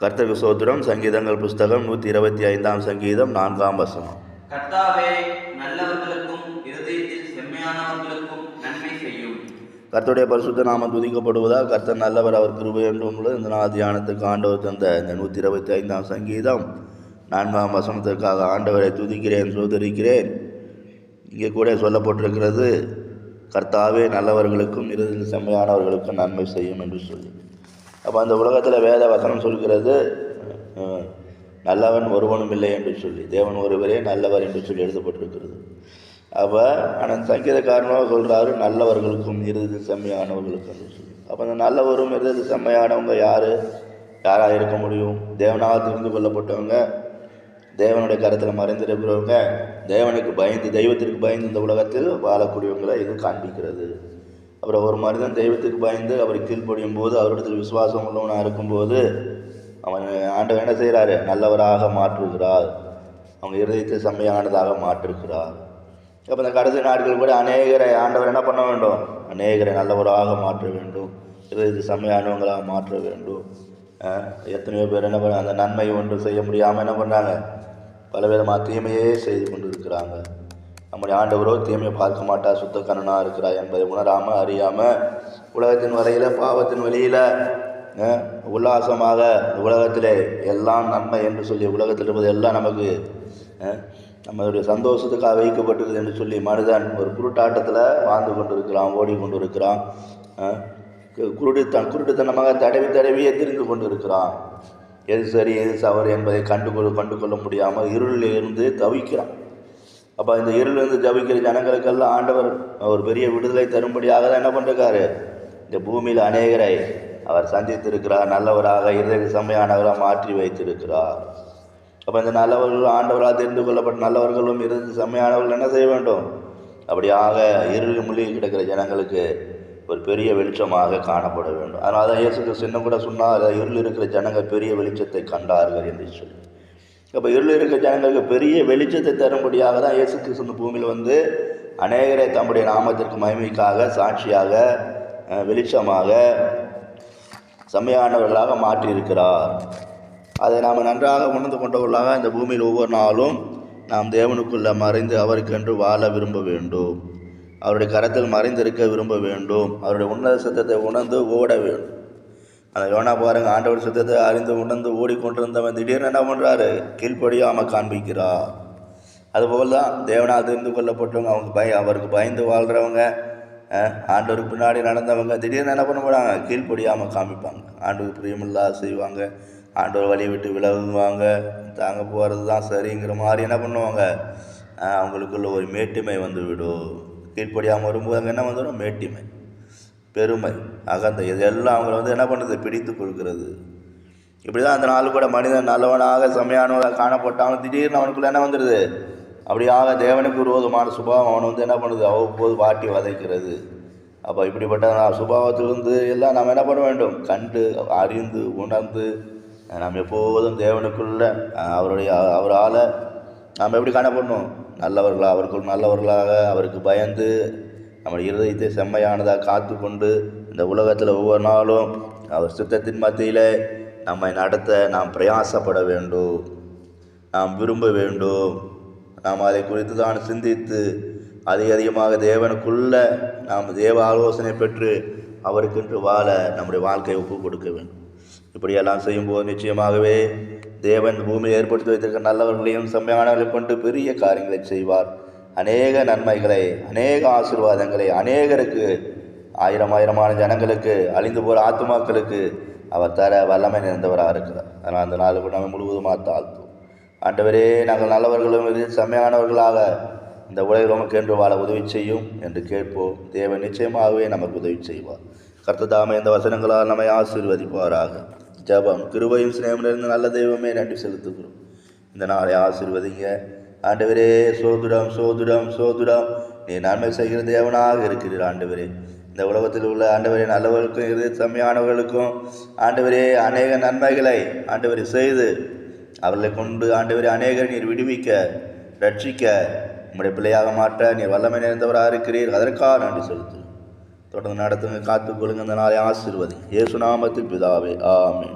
கர்த்தருக்கு சோத்திரம் சங்கீதங்கள் புஸ்தகம் நூற்றி இருபத்தி ஐந்தாம் சங்கீதம் நான்காம் வசனம். கர்த்தாவே நல்லவர்களுக்கும் இருதயத்தில் செம்மையானவர்களுக்கும் நன்மை செய்யும். கர்த்தருடைய பரிசுத்த நாமம் துதிக்கப்படுவதால் கர்த்தர் நல்லவர் அவர் கிருபை என்றும் இந்த நாள் தியானத்துக்கு ஆண்டவர் தந்த இந்த நூற்றி இருபத்தி ஐந்தாம் சங்கீதம் நான்காம் வசனத்திற்காக ஆண்டவரை துதிக்கிறேன் சோதரிக்கிறேன். இங்கே கூட சொல்லப்பட்டிருக்கிறது கர்த்தாவே நல்லவர்களுக்கும் இறுதியில் செம்மையானவர்களுக்கும் நன்மை செய்யும் என்று சொல்லி. அப்போ அந்த உலகத்தில் வேத வசனம் சொல்கிறது நல்லவன் ஒருவனும் இல்லை என்று சொல்லி தேவன் ஒருவரே நல்லவர் என்று சொல்லி எழுதப்பட்டிருக்கிறது. அப்போ ஆனால் சங்கீதக்காரனாக சொல்கிறாரு நல்லவர்களுக்கும் இருந்தது செம்மையானவர்களுக்கும் என்று சொல்லி. அப்போ அந்த நல்லவரும் இருந்தது செம்மையானவங்க யார்? யாராக இருக்க முடியும்? தேவனாக தெரிந்து கொள்ளப்பட்டவங்க தேவனுடைய கருத்தில் மறைந்திருக்கிறவங்க தேவனுக்கு பயந்து தெய்வத்திற்கு பயந்து இந்த உலகத்தில் வாழக்கூடியவங்களை இது காண்பிக்கிறது. அப்புறம் ஒரு மனிதன் தெய்வத்துக்கு பயந்து அவர் கீழ்ப்படியும் போது அவரிடத்தில் விசுவாசம் உள்ளவனாக இருக்கும்போது அவன் ஆண்டவன் என்ன செய்கிறாரு? நல்லவராக மாற்றுகிறார். அவங்க இருதயத்தை செம்மையானதாக மாற்றுகிறார். அப்போ இந்த கடைசி நாட்கள் கூட அநேகரை ஆண்டவர் என்ன பண்ண வேண்டும்? அநேகரை நல்லவராக மாற்ற வேண்டும். இருதயத்தை செம்மையானவங்களாக மாற்ற வேண்டும். எத்தனையோ பேர் என்ன பண்ண அந்த நன்மை ஒன்று செய்ய முடியாமல் என்ன பண்ணுறாங்க பலவிதமாக தீமையே செய்து கொண்டு இருக்கிறாங்க நம்முடைய ஆண்டவரோ தீமையை பார்க்க மாட்டா சுத்தக்கண்ணனாக இருக்கிறார் என்பதை உணராமல் அறியாமல் உலகத்தின் வரையில் பாவத்தின் வழியில் உல்லாசமாக உலகத்தில் உலகத்திலே எல்லாம் நன்மை என்று சொல்லி உலகத்தில் இருப்பது எல்லாம் நமக்கு நம்மளுடைய சந்தோஷத்துக்காக வைக்கப்பட்டிருக்குது என்று சொல்லி மனிதன் ஒரு குருட்டாட்டத்தில் வாழ்ந்து கொண்டிருக்கிறான் ஓடிக்கொண்டிருக்கிறான் அஹ், கு- குருட்டுத்தன் குருட்டுத்தனமாக தடவி தடவியே தெரிந்து கொண்டிருக்கிறான். எது சரி எது தவறு என்பதை கண்டு கொள்ள கண்டு கொள்ள முடியாமல் இருளில் இருந்து தவிக்கிறான். அப்போ இந்த இருளிலிருந்து ஜபிக்கிற ஜனங்களுக்கெல்லாம் ஆண்டவர் ஒரு பெரிய விடுதலை தரும்படியாக தான் என்ன பண்ணிருக்காரு இந்த பூமியில் அநேகரை அவர் சந்தித்திருக்கிறார் நல்லவராக இருதய செம்மையானவராக மாற்றி வைத்திருக்கிறார். அப்போ இந்த நல்லவர்கள் ஆண்டவராக தெரிந்து கொள்ளப்பட்ட நல்லவர்களும் இருந்து செம்மையானவர்கள் என்ன செய்ய வேண்டும்? அப்படியாக இருளில் மொழியில் கிடக்கிற ஜனங்களுக்கு ஒரு பெரிய வெளிச்சமாக காணப்பட வேண்டும். அதனால் தான் இயேசு கிறிஸ்து இன்னும் கூட சொன்னார் இருள் இருக்கிற ஜனங்கள் பெரிய வெளிச்சத்தை கண்டார்கள் என்று சொல்லி. அப்போ இருள் இருக்க ஜனங்களுக்கு பெரிய வெளிச்சத்தை தரும்படியாக தான் இயேசு கிறிஸ்து பூமியில் வந்து அநேகரை தம்முடைய நாமத்திற்கு மகிமைக்காக சாட்சியாக வெளிச்சமாக செம்மையானவர்களாக மாற்றியிருக்கிறார். அதை நாம் நன்றாக உணர்ந்து கொண்டவர்களாக இந்த பூமியில் ஒவ்வொரு நாளும் நாம் தேவனுக்குள்ள மறைந்து அவருக்கென்று வாழ விரும்ப வேண்டும். அவருடைய கரத்தில் மறைந்திருக்க விரும்ப வேண்டும். அவருடைய உன்னத சத்தத்தை உணர்ந்து ஓட வேண்டும். அந்த யோனா பாருங்க ஆண்டவர் சித்தத்தை அறிந்து உணர்ந்து ஓடிக்கொண்டிருந்தவன் திடீர்னு என்ன பண்ணுறாரு கீழ்ப்படியாமல் காண்பிக்கிறார். அதுபோல் தான் தேவனால் தெரிந்து கொள்ளப்பட்டவங்க அவங்க பய அவருக்கு பயந்து வாழ்கிறவங்க ஆண்டவருக்கு பின்னாடி நடந்தவங்க திடீர்னு என்ன பண்ண போகிறாங்க கீழ்ப்படியாமல் காமிப்பாங்க ஆண்டவருக்கு பிரியமில்லா செய்வாங்க. ஆண்டவர் வழி விட்டு விலகுவாங்க. தாங்க போகிறது தான் சரிங்கிற மாதிரி என்ன பண்ணுவாங்க? அவங்களுக்குள்ள ஒரு மேட்டிமை வந்து விடும் கீழ்ப்படியாமல் வரும்போது அங்கே என்ன வந்துடும்? மேட்டிமை. பெருமை அகந்தை. இதெல்லாம் அவங்கள வந்து என்ன பண்ணுது? பிடித்து கொடுக்கிறது இப்படி தான் அந்த நாள் கூட மனிதன் நல்லவனாக செம்மையானவனாக காணப்பட்டாலும் திடீர்னு அவனுக்குள்ள என்ன வந்துடுது அப்படியாக தேவனுக்கு விரோதமான சுபாவம் அவனை வந்து என்ன பண்ணுது? அவ்வப்போது வாட்டி வதைக்கிறது. அப்போ இப்படிப்பட்ட சுபாவத்திலிருந்து எல்லாம் நாம் என்ன பண்ண வேண்டும்? கண்டு அறிந்து உணர்ந்து நாம் எப்போதும் தேவனுக்குள்ள அவருடைய அவரால் நாம் எப்படி காணப்படணும்? நல்லவர்களாக அவருக்குள் நல்லவர்களாக அவருக்கு பயந்து நம்முடைய இருதயத்தை செம்மையானதாக காத்து கொண்டு இந்த உலகத்தில் ஒவ்வொரு நாளும் அவர் சித்தத்தின் மத்தியில் நம்மை நடத்த நாம் பிரயாசப்பட வேண்டும். நாம் விரும்ப வேண்டும். நாம் அதை குறித்து தான் சிந்தித்து அதிக அதிகமாக தேவனுக்குள்ள நாம் தேவ ஆலோசனை பெற்று அவருக்கென்று வாழ நம்முடைய வாழ்க்கையை ஒப்பு கொடுக்க வேண்டும். இப்படியெல்லாம் செய்யும்போது நிச்சயமாகவே தேவன் பூமியில் ஏற்படுத்தி வைத்திருக்கிற நல்லவர்களையும் செம்மையானவர்களை கொண்டு பெரிய காரியங்களை செய்வார். அநேக நன்மைகளை அநேக ஆசீர்வாதங்களை அநேகருக்கு ஆயிரம் ஆயிரமான ஜனங்களுக்கு அழிந்து போகிற ஆத்துமாக்களுக்கு அவர் தர வல்லமை நிறைந்தவராக இருக்கிறார். அதனால் அந்த நாளுக்கு நம்ம முழுவதுமாக தாழ்த்தும் ஆண்டவரே நாங்கள் நல்லவர்களும் இது செம்மையானவர்களாக இந்த உலகில் உமக்கு என்று வாழ உதவி செய்யும் என்று கேட்போம். தேவன் நிச்சயமாகவே நமக்கு உதவி செய்வார். கர்த்ததாம இந்த வசனங்களால் நம்மை ஆசீர்வதிப்பாராக. ஜெபம் கிருபையும் சிநேகம் நிறைந்த நல்ல தெய்வமே நன்றி செலுத்துகிறோம். இந்த நாளை ஆசீர்வதிங்க. ஆண்டவரே சோதுடம் சோதுடம் சோதுடம். நீ நன்மை செய்கிற தேவனாக இருக்கிறீர் ஆண்டவரே. இந்த உலகத்தில் உள்ள ஆண்டவரே நல்லவர்களுக்கும் இறுதி செம்மையானவர்களுக்கும் ஆண்டவரே அநேக நன்மைகளை ஆண்டவரை செய்து அவர்களை கொண்டு ஆண்டவரே அநேகரை நீர் விடுவிக்க ரட்சிக்க உங்களுடைய பிள்ளையாக மாற்ற நீர் வல்லமை நிறைந்தவராக இருக்கிறீர். அதற்காக நன்றி செலுத்து தொடர்ந்து நடத்துங்க காத்துக்கொள்ளுங்க இந்த நாளை ஆசீர்வதி இயேசு நாமத்தில் பிதாவே ஆமே